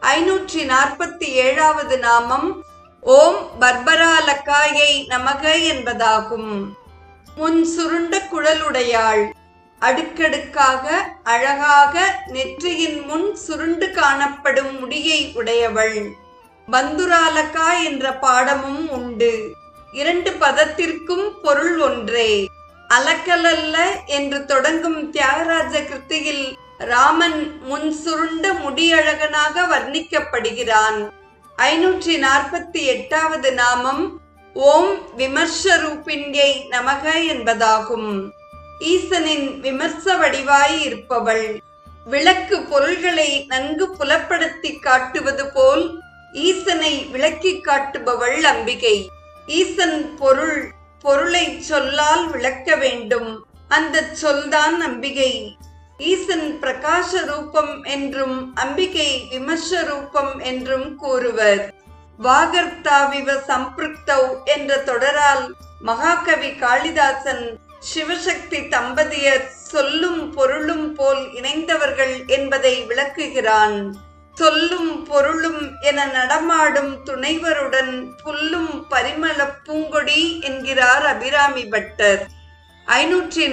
ஐநூற்றி நாற்பத்தி ஏழாவது நாமம் ஓம் பர்பராலக்காயை நமக என்பதாகும். முன் சுருண்ட குழலுடையாள் அடுக்கடுக்காக அழகாக நெற்றியின் முன் சுருண்டு காணப்படும் முடியை உடையவள். பந்துராலக்கா என்ற பாடமும் உண்டு. இரண்டு பதத்திற்கும் பொருள் ஒன்றே. அலக்கலல்ல என்று தொடங்கும் தியாகராஜ கிருத்தியில் ராமன் முன் சுருண்ட முடியழகனாக வர்ணிக்கப்படுகிறான். ஐநூற்றி நாற்பத்தி எட்டாவது நாமம் ஓம் விமர்ச ரூபிண்யை நமக என்பதாகும். ஈசனின் விமர்ச வடிவாய் இருப்பவள். விளக்கு பொருள்களை நன்கு புலப்படுத்தி காட்டுவது போல் ஈசனை விளக்கி காட்டுபவள் அம்பிகை. ஈசன் பொருள் பொருளை சொல்லால் விளக்க வேண்டும். அந்த சொல்தான் அம்பிகை ஈசன் பிரகாச ரூபம் என்றும் அம்பிகை விமர்ச ரூபம் என்றும் கூறுவர். வாகர்த்தாவிவ சம்பிருக்தௌ என்ற தொடரால் மகாகவி காளிதாசன் சிவசக்தி தம்பதியர் சொல்லும் பொருளும் போல் இணைந்தவர்கள் என்பதை விளக்குகிறான். சொல்லும் பொருளும் என நடமாடும் துணைவருடன் புல்லும் பரிமள பூங்கொடி என்கிறார் அபிராமி பட்டர். ஐநூற்றி